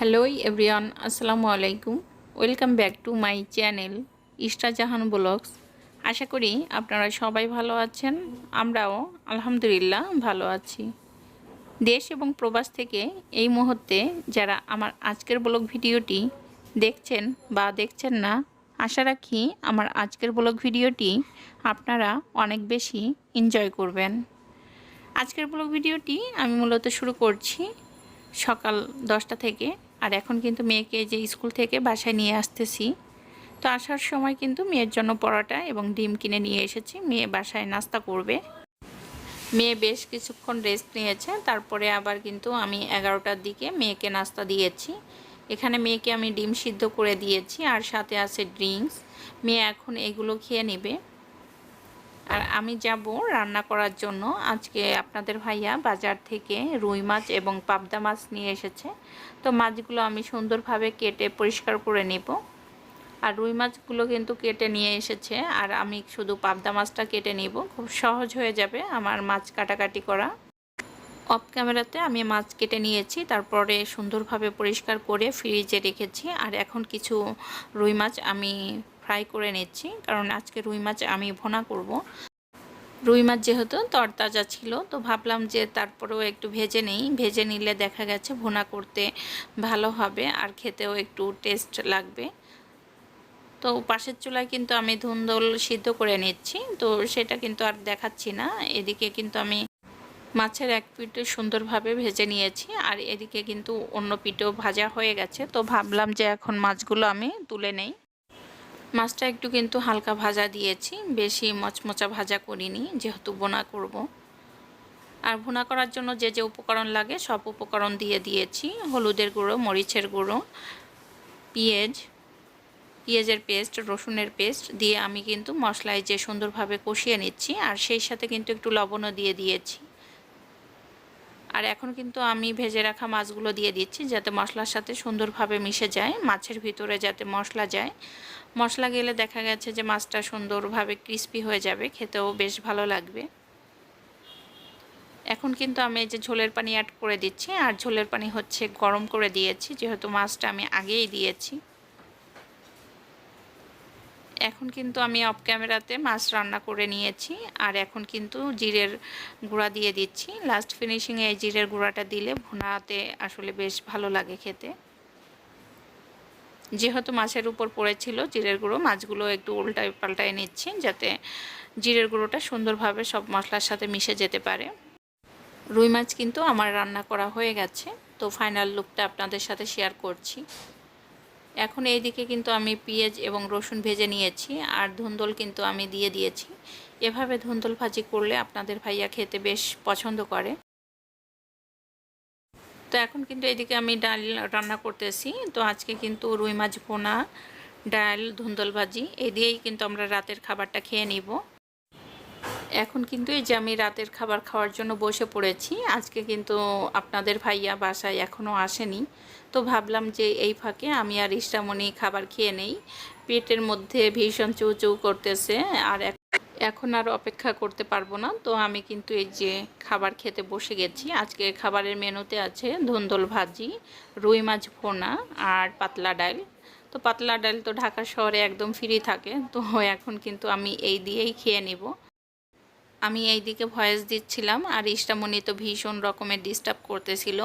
Hello everyone আসসালামু আলাইকুম welcome back to my channel Ista Jahan blogs আশা করি আপনারা সবাই ভালো আছেন। আমরাও আলহামদুলিল্লাহ ভালো আছি। দেশ এবং প্রবাস থেকে এই মুহূর্তে যারা আমার আজকের ব্লগ ভিডিওটি দেখছেন বা দেখছেন না, আশা রাখি আমার আজকের ব্লগ ভিডিওটি আপনারা অনেক বেশি এনজয় করবেন। আজকের ব্লগ ভিডিওটি আমি মূলত শুরু করছি সকাল দশটা থেকে আর এখন কিন্তু মেয়েকে যে স্কুল থেকে বাসায় নিয়ে আসতেছি। তো আসার সময় কিন্তু মেয়ের জন্য পরোটা এবং ডিম কিনে নিয়ে এসেছি। মেয়ে বাসায় নাস্তা করবে। মেয়ে বেশ কিছুক্ষণ রেস্ট নিয়েছে। তারপরে আবার কিন্তু আমি এগারোটার দিকে মেয়েকে নাস্তা দিয়েছি। এখানে মেয়েকে আমি ডিম সিদ্ধ করে দিয়েছি আর সাথে আছে ড্রিঙ্কস মেয়ে এখন এগুলো খেয়ে নেবে। আর আমি যাব রান্না করার জন্য। আজকে আপনাদের ভাইয়া বাজার থেকে রুই মাছ এবং পাবদা মাছ নিয়ে এসেছে। তো মাছগুলো আমি সুন্দরভাবে কেটে পরিষ্কার করে নেব। আর রুই মাছগুলো কিন্তু কেটে নিয়ে এসেছে। আর আমি শুধু পাবদা মাছটা কেটে নিব। খুব সহজ হয়ে যাবে আমার মাছ কাটাকাটি করা। অফ ক্যামেরাতে আমি মাছ কেটে নিয়েছি। তারপরে সুন্দরভাবে পরিষ্কার করে ফ্রিজে রেখেছি। আর এখন কিছু রুই মাছ আমি ফ্রাই করে নিচ্ছি। কারণ আজকে রুই মাছ আমি ভোনা করব। রুই মাছ যেহেতু তরতাজা ছিল, তো ভাবলাম যে তারপরেও একটু ভেজে নেই। ভেজে নিলে দেখা গেছে ভুনা করতে ভালো হবে আর খেতেও একটু টেস্ট লাগবে। তো পাশের চুলায় কিন্তু আমি ধুন্দল সিদ্ধ করে নিচ্ছি, তো সেটা কিন্তু আর দেখাচ্ছি না। এদিকে কিন্তু আমি মাছের এক পিঠে সুন্দরভাবে ভেজে নিয়েছি আর এদিকে কিন্তু অন্য পিঠেও ভাজা হয়ে গেছে, তো ভাবলাম যে এখন মাছগুলো আমি তুলে নেই। মাছটা একটু কিন্তু হালকা ভাজা দিয়েছি, বেশি মচমচা ভাজা করিনি, যেহেতু বোনা করব। আর ভুনা করার জন্য যে যে উপকরণ লাগে সব উপকরণ দিয়ে দিয়েছি, হলুদের গুঁড়ো, মরিচের গুঁড়ো, পেঁয়াজ, পেঁয়াজের পেস্ট, রসুনের পেস্ট দিয়ে আমি কিন্তু মশলায় যে সুন্দরভাবে কষিয়ে নিচ্ছি, আর সেই সাথে কিন্তু একটু লবণও দিয়ে দিয়েছি আর এখন কিন্তু আমি ভেজে রাখা মাছগুলো দিয়ে দিচ্ছি যাতে মশলার সাথে সুন্দরভাবে মিশে যায়, মাছের ভিতরে যাতে মশলা যায়। মশলা গেলে দেখা গেছে যে মাছটা সুন্দরভাবে ক্রিস্পি হয়ে যাবে, খেতেও বেশ ভালো লাগবে। এখন কিন্তু আমি এই যে ঝোলের পানি অ্যাড করে দিচ্ছি, আর ঝোলের পানি হচ্ছে গরম করে দিয়েছি, যেহেতু মাছটা আমি আগেই দিয়েছি। এখন কিন্তু আমি অফ ক্যামেরাতে মাছ রান্না করে নিয়েছি, আর এখন কিন্তু জিরের গুঁড়া দিয়ে দিচ্ছি। লাস্ট ফিনিশিংয়ে এই জিরের গুঁড়াটা দিলে ভুনাতে আসলে বেশ ভালো লাগে খেতে। যেহেতু মাছের উপর পড়েছিল জিরের গুঁড়ো, মাছগুলো একটু উল্টায় পাল্টায় নিচ্ছি যাতে জিরের গুঁড়োটা সুন্দরভাবে সব মশলার সাথে মিশে যেতে পারে। রুই মাছ কিন্তু আমার রান্না করা হয়ে গেছে, তো ফাইনাল লুকটা আপনাদের সাথে শেয়ার করছি। এখন এইদিকে কিন্তু আমি পেঁয়াজ এবং রসুন ভেজে নিয়েছি, আর ধুন্দল কিন্তু আমি দিয়ে দিয়েছি। এভাবে ধুন্দল ভাজি করলে আপনাদের ভাইয়া খেতে বেশ পছন্দ করে। তো এখন কিন্তু এদিকে আমি ডাল রান্না করতেছি। তো আজকে কিন্তু রুই মাছ পোনা ডাল, ধুন্দল ভাজি, এই দিয়েই কিন্তু আমরা রাতের খাবারটা খেয়ে নিব। এখন কিন্তু এই যে আমি রাতের খাবার খাওয়ার জন্য বসে পড়েছি, আজকে কিন্তু আপনাদের ভাইয়া বাসায় এখনও আসেনি। তো ভাবলাম যে এই ফাঁকে আমি আর ইষ্টামণি খাবার খেয়ে নেই, পেটের মধ্যে ভীষণ চৌ চৌ করতেছে, আর এখন আর অপেক্ষা করতে পারব না। তো আমি কিন্তু এই যে খাবার খেতে বসে গেছি, আজকে খাবারের মেনুতে আছে ধুন্দল ভাজি, রুই মাছ ভোনা আর পাতলা ডাল। তো পাতলা ডাল তো ঢাকা শহরে একদম ফ্রি থাকে, তো এখন কিন্তু আমি এই দিয়েই খেয়ে নিব। আমি এই দিকে ভয়েস দিচ্ছিলাম আর ইষ্টামণি তো ভীষণ রকমের ডিস্টার্ব করতেছিল।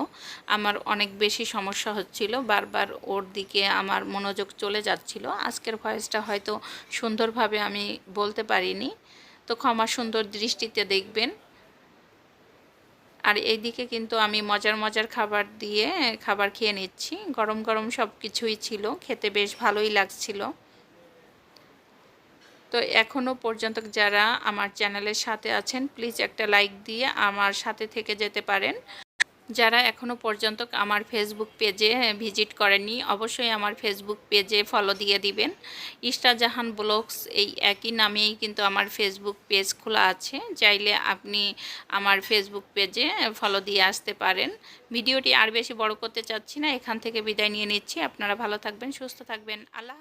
আমার অনেক বেশি সমস্যা হচ্ছিল, বারবার ওর দিকে আমার মনোযোগ চলে যাচ্ছিল। আজকের ভয়েসটা হয়তো সুন্দরভাবে আমি বলতে পারিনি। তো ক্ষমা সুন্দর দৃষ্টিতে দেখবেন। আর এইদিকে কিন্তু আমি মজার মজার খাবার দিয়ে খাবার খেয়ে নিচ্ছি। গরম গরম সব কিছুই ছিল, খেতে বেশ ভালোই লাগছিল। তো এখনও পর্যন্ত যারা আমার চ্যানেলের সাথে আছেন প্লিজ একটা লাইক দিয়ে আমার সাথে থেকে যেতে পারেন। যারা এখনও পর্যন্ত আমার ফেসবুক পেজে ভিজিট করেননি, অবশ্যই আমার ফেসবুক পেজে ফলো দিয়ে দিবেন। ইস্টাজাহান ব্লগস এই একই নামেই কিন্তু আমার ফেসবুক পেজ খোলা আছে। চাইলে আপনি আমার ফেসবুক পেজে ফলো দিয়ে আসতে পারেন। ভিডিওটি আর বেশি বড় করতে চাচ্ছি না, এখান থেকে বিদায় নিয়ে নিচ্ছি। আপনারা ভালো থাকবেন, সুস্থ থাকবেন। আল্লাহ